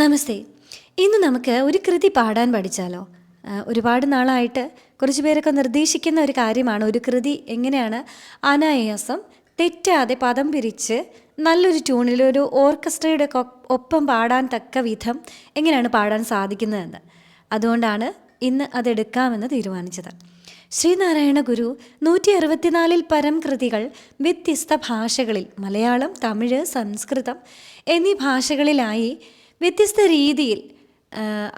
നമസ്തേ. ഇന്ന് നമുക്ക് ഒരു കൃതി പാടാൻ പഠിച്ചാലോ? ഒരുപാട് നാളായിട്ട് കുറച്ച് പേരൊക്കെ നിർദ്ദേശിക്കുന്ന ഒരു കാര്യമാണ്. ഒരു കൃതി എങ്ങനെയാണ്? അനായാസം തെറ്റാതെ പദം പിരിച്ച് നല്ലൊരു ട്യൂണിൽ ഒരു ഓർക്കസ്ട്രയുടെ ഒപ്പം പാടാൻ തക്ക വിധം എങ്ങനെയാണ് പാടാൻ സാധിക്കുന്നതെന്ന്. അതുകൊണ്ടാണ് ഇന്ന് അതെടുക്കാമെന്ന് തീരുമാനിച്ചത്. ശ്രീനാരായണ ഗുരു നൂറ്റി അറുപത്തിനാലിൽ പരം കൃതികൾ വ്യത്യസ്ത ഭാഷകളിൽ മലയാളം തമിഴ് സംസ്കൃതം എന്നീ ഭാഷകളിലായി വ്യത്യസ്ത രീതിയിൽ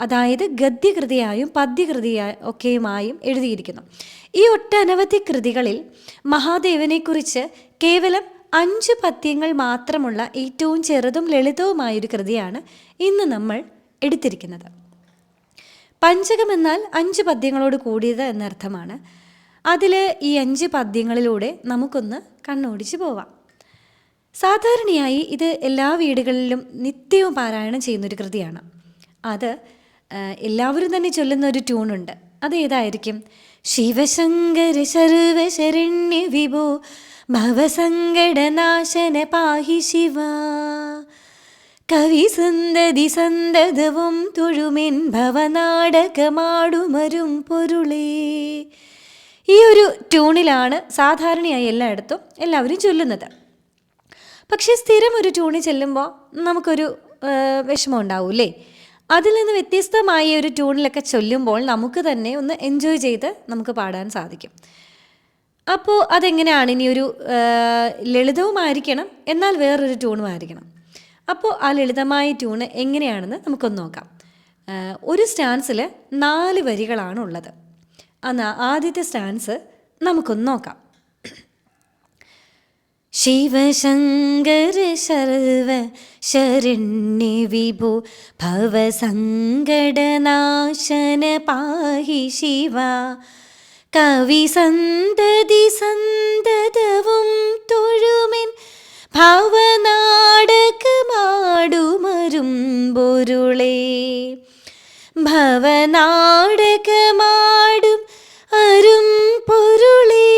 അതായത് ഗദ്യകൃതിയായും പദ്യകൃതിയായും ഒക്കെയുമായും എഴുതിയിരിക്കുന്നു. ഈ ഒട്ടനവധി കൃതികളിൽ മഹാദേവനെക്കുറിച്ച് കേവലം അഞ്ച് പദ്യങ്ങൾ മാത്രമുള്ള ഏറ്റവും ചെറുതും ലളിതവുമായൊരു കൃതിയാണ് ഇന്ന് നമ്മൾ എടുത്തിരിക്കുന്നത്. പഞ്ചകം എന്നാൽ അഞ്ച് പദ്യങ്ങളോട് കൂടിയത് എന്നർത്ഥമാണ്. അതിൽ ഈ അഞ്ച് പദ്യങ്ങളിലൂടെ നമുക്കൊന്ന് കണ്ണോടിച്ച് പോവാം. സാധാരണയായി ഇത് എല്ലാ വീടുകളിലും നിത്യവും പാരായണം ചെയ്യുന്നൊരു കൃതിയാണ്. അത് എല്ലാവരും തന്നെ ചൊല്ലുന്ന ഒരു ട്യൂണുണ്ട് അതേതായിരിക്കും ശിവശങ്കര സർവശരണ്യ വിഭോ ഭവസങ്കടനാശന പാഹി ശിവ. കവി സന്തതി സന്തതവും തൊഴുമിൻ ഭവനാടകമാടുമരും പൊരുളേ. ഈ ഒരു ട്യൂണിലാണ് സാധാരണയായി എല്ലായിടത്തും എല്ലാവരും ചൊല്ലുന്നത്. പക്ഷേ സ്ഥിരം ഒരു ട്യൂണിൽ ചെല്ലുമ്പോൾ നമുക്കൊരു വിഷമം ഉണ്ടാവൂലേ അതിൽ നിന്ന് വ്യത്യസ്തമായ ഒരു ട്യൂണിലൊക്കെ ചൊല്ലുമ്പോൾ നമുക്ക് തന്നെ ഒന്ന് എൻജോയ് ചെയ്ത് നമുക്ക് പാടാൻ സാധിക്കും. അപ്പോൾ അതെങ്ങനെയാണ്? ഇനി ഒരു ലളിതവുമായിരിക്കണം എന്നാൽ വേറൊരു ട്യൂണുമായിരിക്കണം അപ്പോൾ ആ ലളിതമായ ട്യൂണ് എങ്ങനെയാണെന്ന് നമുക്കൊന്ന് നോക്കാം. ഒരു സ്റ്റാൻസിൽ നാല് വരികളാണ് ഉള്ളത് ആദ്യത്തെ സ്റ്റാൻസ് നമുക്കൊന്ന് നോക്കാം. ശിവശങ്കര സർവ ശരണ്യ വിഭു ഭവസങ്കടനാശന പാഹി ശിവ. കവി സന്തതി സന്തതവും തൊഴുമെൻ ഭവനാടകമാടുമരും പൊരുളേ ഭവനാടകമാടും അരും പൊരുളേ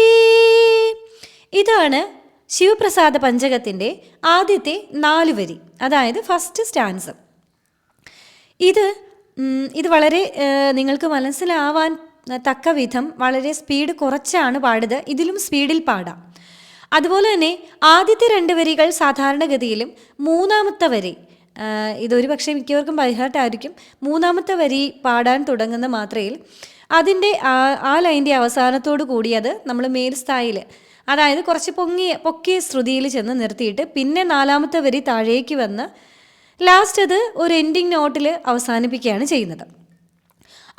ഇതാണ് ശിവപ്രസാദ പഞ്ചകത്തിന്റെ ആദ്യത്തെ നാല് വരി അതായത് ഫസ്റ്റ് സ്റ്റാൻസ് ഇത് ഇത് വളരെ നിങ്ങൾക്ക് മനസ്സിലാവാൻ തക്ക വിധം വളരെ സ്പീഡ് കുറച്ചാണ് പാടുന്നത്. ഇതിലും സ്പീഡിൽ പാടാം. അതുപോലെ തന്നെ ആദ്യത്തെ രണ്ട് വരികൾ സാധാരണഗതിയിലും മൂന്നാമത്തെ വരി ഇതൊരു പക്ഷേ മിക്കവർക്കും ബൈഹാർട്ടായിരിക്കും മൂന്നാമത്തെ വരി പാടാൻ തുടങ്ങുന്ന മാത്രയിൽ അതിന്റെ ആ ആ ലൈന്റെ അവസാനത്തോടു കൂടി അത് നമ്മൾ മേൽസ്ഥായിൽ അതായത് കുറച്ച് പൊങ്ങി പൊക്കിയ ശ്രുതിയിൽ ചെന്ന് നിർത്തിയിട്ട് പിന്നെ നാലാമത്തെ വരി താഴേക്ക് വന്ന് ലാസ്റ്റ് അത് ഒരു എൻഡിങ് നോട്ടിൽ അവസാനിപ്പിക്കുകയാണ് ചെയ്യുന്നത്.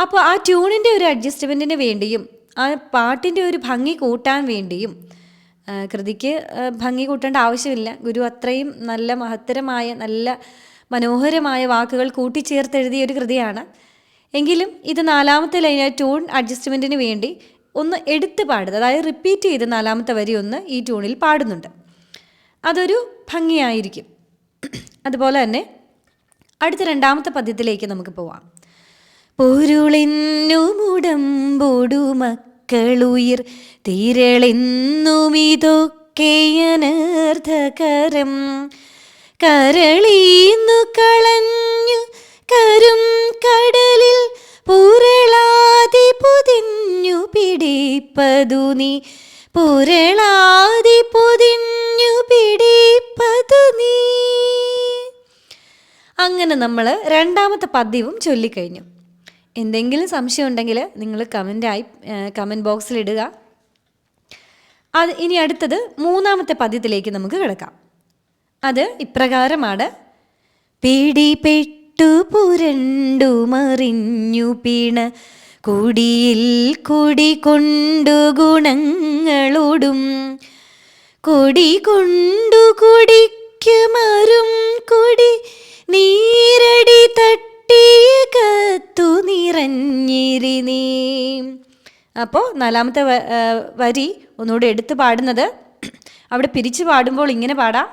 അപ്പോൾ ആ ട്യൂണിന്റെ ഒരു അഡ്ജസ്റ്റ്മെന്റിന് വേണ്ടിയും ആ പാട്ടിന്റെ ഒരു ഭംഗി കൂട്ടാൻ വേണ്ടിയും കൃതിക്ക് ഭംഗി കൂട്ടേണ്ട ആവശ്യമില്ല. ഗുരു അത്രയും നല്ല മഹത്തരമായ നല്ല മനോഹരമായ വാക്കുകൾ കൂട്ടിച്ചേർത്തെഴുതിയ ഒരു കൃതിയാണ്. എങ്കിലും ഇത് നാലാമത്തെ ലൈൻ ട്യൂൺ അഡ്ജസ്റ്റ്മെന്റിന് വേണ്ടി ഒന്ന് എടുത്ത് പാടുന്നത്. അതായത് റിപ്പീറ്റ് ചെയ്ത് നാലാമത്തെ വരി ഒന്ന് ഈ ട്യൂണിൽ പാടുന്നുണ്ട്. അതൊരു ഭംഗിയായിരിക്കും. അതുപോലെ തന്നെ അടുത്ത രണ്ടാമത്തെ പദ്യത്തിലേക്ക് നമുക്ക് പോവാം. പൊരുളെന്നുമുടമ്പോടു മക്കളുയിർ തിരളെന്നുമിതൊക്കെയനർത്ഥകരം കരളീന്നു കളഞ്ഞു കരും പിടിപ്പതു നീ. പുരളാതി പൊതിഞ്ഞു പിടിപ്പതു നീ. അങ്ങനെ നമ്മൾ രണ്ടാമത്തെ പദ്യവും ചൊല്ലിക്കഴിഞ്ഞു. എന്തെങ്കിലും സംശയം ഉണ്ടെങ്കിൽ നിങ്ങൾ കമന്റായി കമന്റ് ബോക്സിൽ ഇടുക. അത് ഇനി അടുത്തത് മൂന്നാമത്തെ പദ്യത്തിലേക്ക് നമുക്ക് കിടക്കാം. അത് ഇപ്രകാരമാണ്. പിടിപെട്ടു പുരണ്ടു മറിഞ്ഞു പിണ കുടിയിൽ കുടി കൊണ്ടു ഗുണങ്ങളോടും കൊടി കൊണ്ടു കുടിക്കുമരും കുടി നീരടി തട്ടിയ കത്തു നിറഞ്ഞിരി നീ. അപ്പോൾ നാലാമത്തെ വരി ഒന്നുകൂടെ എടുത്ത് പാടുന്നത്. അവിടെ പിരിച്ചു പാടുമ്പോൾ ഇങ്ങനെ പാടാം.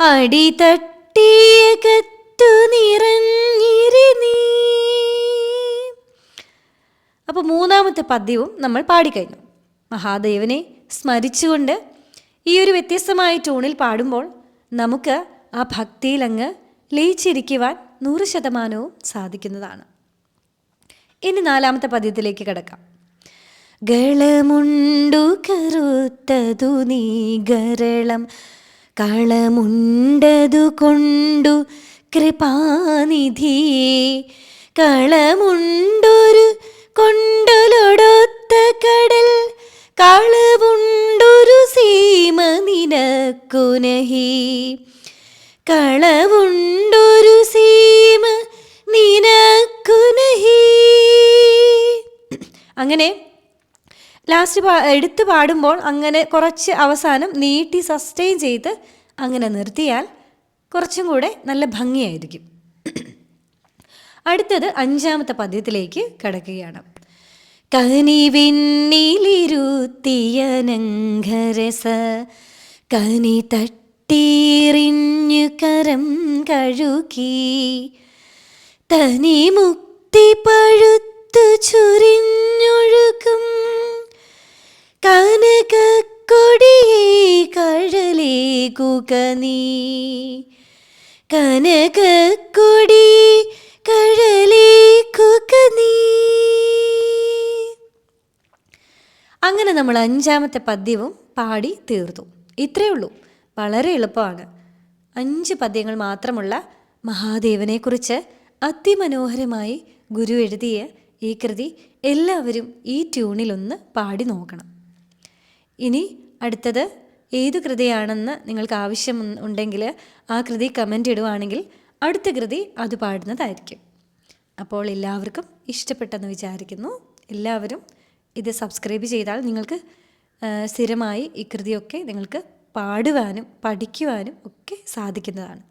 അടി തട്ടിയ കത്തു നിറഞ്ഞിരുന്നേ അപ്പോൾ മൂന്നാമത്തെ പദ്യവും നമ്മൾ പാടിക്കഴിഞ്ഞു മഹാദേവനെ സ്മരിച്ചുകൊണ്ട് ഈ ഒരു വ്യത്യസ്തമായ ടൂണിൽ പാടുമ്പോൾ നമുക്ക് ആ ഭക്തിയിൽ അങ്ങ് ലയിച്ചിരിക്കുവാൻ നൂറ് ശതമാനവും സാധിക്കുന്നതാണ്. ഇനി നാലാമത്തെ പദ്യത്തിലേക്ക് കിടക്കാം. ഗളമുണ്ടു കറുത്തതു നീ ഗരളം കളമുണ്ടതു കൊണ്ടു കൃപാനിധി കളമുണ്ടൊരു കൊണ്ടൊലൊടൊത്ത കടൽ കളവുണ്ടൊരു സീമ നിനക്കുനഹി. കളവുണ്ടൊരു സീമ നിനക്കുനഹി. അങ്ങനെ ലാസ്റ്റ് പാ എടുത്ത് പാടുമ്പോൾ അങ്ങനെ കുറച്ച് അവസാനം നീട്ടി സസ്റ്റെയിൻ ചെയ്ത് അങ്ങനെ നിർത്തിയാൽ കുറച്ചും കൂടെ നല്ല ഭംഗിയായിരിക്കും. അടുത്തത് അഞ്ചാമത്തെ പദ്യത്തിലേക്ക് കടക്കുകയാണ്. കനിവിന്നിലിരുത്തിയനങ്കരസ കനി തട്ടീറിഞ്ഞു കരം കഴുകി തനി മുക്തി പഴുത്തു ചുരിഞ്ഞൊഴുകും കനകൊടിയെ കഴലേകുക നീ. നീ അങ്ങനെ നമ്മൾ അഞ്ചാമത്തെ പദ്യവും പാടി തീർത്തു. ഇത്രയേ ഉള്ളൂ. വളരെ എളുപ്പമാണ്. അഞ്ച് പദ്യങ്ങൾ മാത്രമുള്ള മഹാദേവനെക്കുറിച്ച് അതിമനോഹരമായി ഗുരു എഴുതിയ ഈ കൃതി എല്ലാവരും ഈ ട്യൂണിലൊന്ന് പാടി നോക്കണം. ഇനി അടുത്തത് ഏത് കൃതിയാണെന്ന് നിങ്ങൾക്ക് ആവശ്യം ഉണ്ടെങ്കിൽ ആ കൃതി കമന്റ് ഇടുവാണെങ്കിൽ അടുത്ത കൃതി അത് പാടുന്നതായിരിക്കും. അപ്പോൾ എല്ലാവർക്കും ഇഷ്ടപ്പെട്ടെന്ന് വിചാരിക്കുന്നു. എല്ലാവരും ഇത് സബ്സ്ക്രൈബ് ചെയ്താൽ നിങ്ങൾക്ക് സ്ഥിരമായി ഈ കൃതിയൊക്കെ നിങ്ങൾക്ക് പാടുവാനും പഠിക്കുവാനും ഒക്കെ സാധിക്കുന്നതാണ്.